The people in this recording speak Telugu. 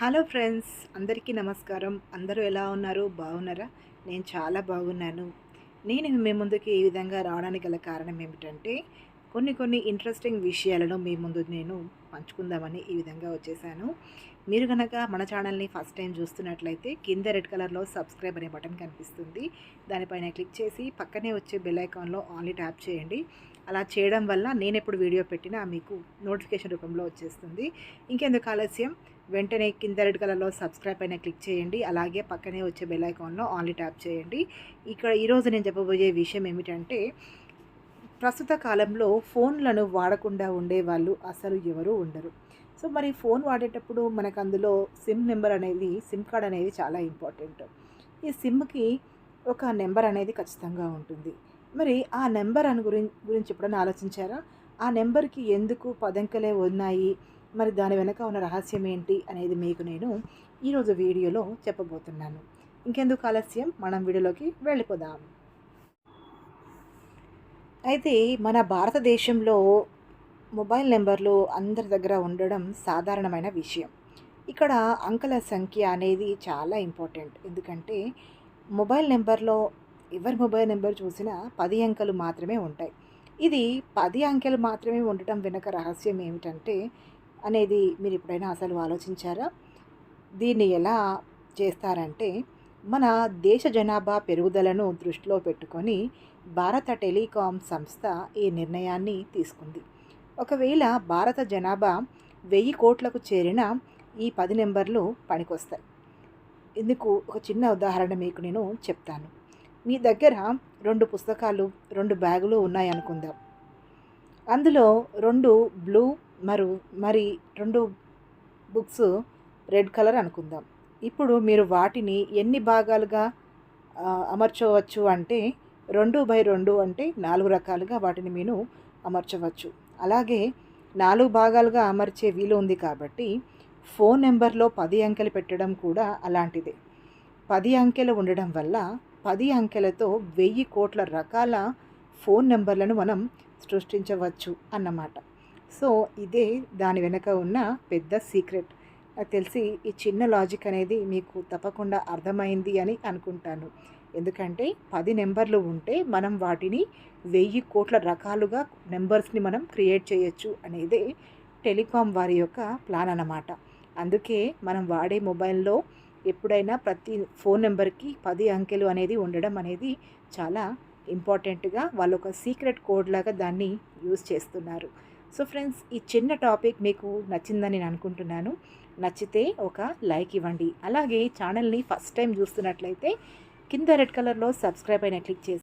హలో ఫ్రెండ్స్ అందరికీ నమస్కారం. అందరూ ఎలా ఉన్నారు? బాగున్నారా? నేను చాలా బాగున్నాను. నేను మీ ముందుకి ఈ విధంగా రావడానికి గల కారణం ఏమిటంటే కొన్ని కొన్ని ఇంట్రెస్టింగ్ విషయాలను మీ ముందు నేను పంచుకుందామని ఈ విధంగా వచ్చేసాను. మీరు కనుక మన ఛానల్ని ఫస్ట్ టైం చూస్తున్నట్లయితే కింద రెడ్ కలర్లో సబ్స్క్రైబ్ అనే బటన్ కనిపిస్తుంది. దానిపైన క్లిక్ చేసి పక్కనే వచ్చే బెల్ ఐకాన్లో ఆన్లీ ట్యాప్ చేయండి. అలా చేయడం వల్ల నేను ఎప్పుడు వీడియో పెట్టినా మీకు నోటిఫికేషన్ రూపంలో వచ్చేస్తుంది. ఇంకెందుకు ఆలస్యం? వెంటనే కింద రెడ్ కలర్లో సబ్స్క్రైబ్ అయినా క్లిక్ చేయండి. అలాగే పక్కనే వచ్చే బెల్ ఐకాన్లో ఆన్లీ ట్యాప్ చేయండి. ఇక్కడ ఈరోజు నేను చెప్పబోయే విషయం ఏమిటంటే ప్రస్తుత కాలంలో ఫోన్లను వాడకుండా ఉండేవాళ్ళు అసలు ఎవరు ఉండరు. సో మరి ఫోన్ వాడేటప్పుడు మనకు అందులో సిమ్ నెంబర్ అనేది సిమ్ కార్డ్ అనేది చాలా ఇంపార్టెంట్. ఈ సిమ్కి ఒక నెంబర్ అనేది ఖచ్చితంగా ఉంటుంది. మరి ఆ నెంబర్ అని గురించి గురించి ఎప్పుడైనా ఆలోచించారా? ఆ నెంబర్కి ఎందుకు పదంకలే ఉన్నాయి? మరి దాని వెనక ఉన్న రహస్యం ఏంటి అనేది మీకు నేను ఈరోజు వీడియోలో చెప్పబోతున్నాను. ఇంకెందుకు ఆలస్యం? మనం వీడియోలోకి వెళ్ళిపోదాం. అయితే మన భారతదేశంలో మొబైల్ నెంబర్లు అందరి దగ్గర ఉండడం సాధారణమైన విషయం. ఇక్కడ అంకెల సంఖ్య అనేది చాలా ఇంపార్టెంట్. ఎందుకంటే మొబైల్ నెంబర్లో ఎవరి మొబైల్ నెంబర్ చూసినా పది అంకెలు మాత్రమే ఉంటాయి. ఇది పది అంకెలు మాత్రమే ఉండటం వెనక రహస్యం ఏమిటంటే అనేది మీరు ఎప్పుడైనా అసలు ఆలోచించారా? దీన్ని ఎలా చేస్తారంటే మన దేశ జనాభా పెరుగుదలను దృష్టిలో పెట్టుకొని భారత టెలికాం సంస్థ ఈ నిర్ణయాన్ని తీసుకుంది. ఒకవేళ భారత జనాభా వెయ్యి కోట్లకు చేరిన ఈ పది నెంబర్లు పనికొస్తాయి. ఇందుకు ఒక చిన్న ఉదాహరణ మీకు నేను చెప్తాను. మీ దగ్గర రెండు పుస్తకాలు రెండు బ్యాగులు ఉన్నాయనుకుందాం. అందులో రెండు బ్లూ మరు మరి రెండు బుక్స్ రెడ్ కలర్ అనుకుందాం. ఇప్పుడు మీరు వాటిని ఎన్ని భాగాలుగా అమర్చవచ్చు అంటే రెండు బై రెండు అంటే నాలుగు రకాలుగా వాటిని మీరు అమర్చవచ్చు. అలాగే నాలుగు భాగాలుగా అమర్చే వీలు ఉంది కాబట్టి ఫోన్ నెంబర్లో పది అంకెలు పెట్టడం కూడా అలాంటిదే. పది అంకెలు ఉండడం వల్ల పది అంకెలతో వెయ్యి కోట్ల రకాల ఫోన్ నెంబర్లను మనం సృష్టించవచ్చు అన్నమాట. సో ఇదే దాని వెనక ఉన్న పెద్ద సీక్రెట్. నాకు తెలిసి ఈ చిన్న లాజిక్ అనేది మీకు తప్పకుండా అర్థమైంది అని అనుకుంటాను. ఎందుకంటే పది నెంబర్లు ఉంటే మనం వాటిని వెయ్యి కోట్ల రకాలుగా నెంబర్స్ని మనం క్రియేట్ చేయొచ్చు అనేదే టెలికాం వారి యొక్క ప్లాన్ అన్నమాట. అందుకే మనం వాడే మొబైల్లో ఎప్పుడైనా ప్రతి ఫోన్ నెంబర్కి పది అంకెలు అనేది ఉండడం అనేది చాలా ఇంపార్టెంట్గా వాళ్ళు ఒక సీక్రెట్ కోడ్ లాగా దాన్ని యూజ్ చేస్తున్నారు. సో ఫ్రెండ్స్ ఈ చిన్న టాపిక్ మీకు నచ్చిందని నేను అనుకుంటున్నాను. నచ్చితే ఒక లైక్ ఇవ్వండి. అలాగే ఛానల్ని ఫస్ట్ టైం చూస్తున్నట్లయితే కింద రెడ్ కలర్లో సబ్స్క్రైబ్ అయిన క్లిక్ చేసి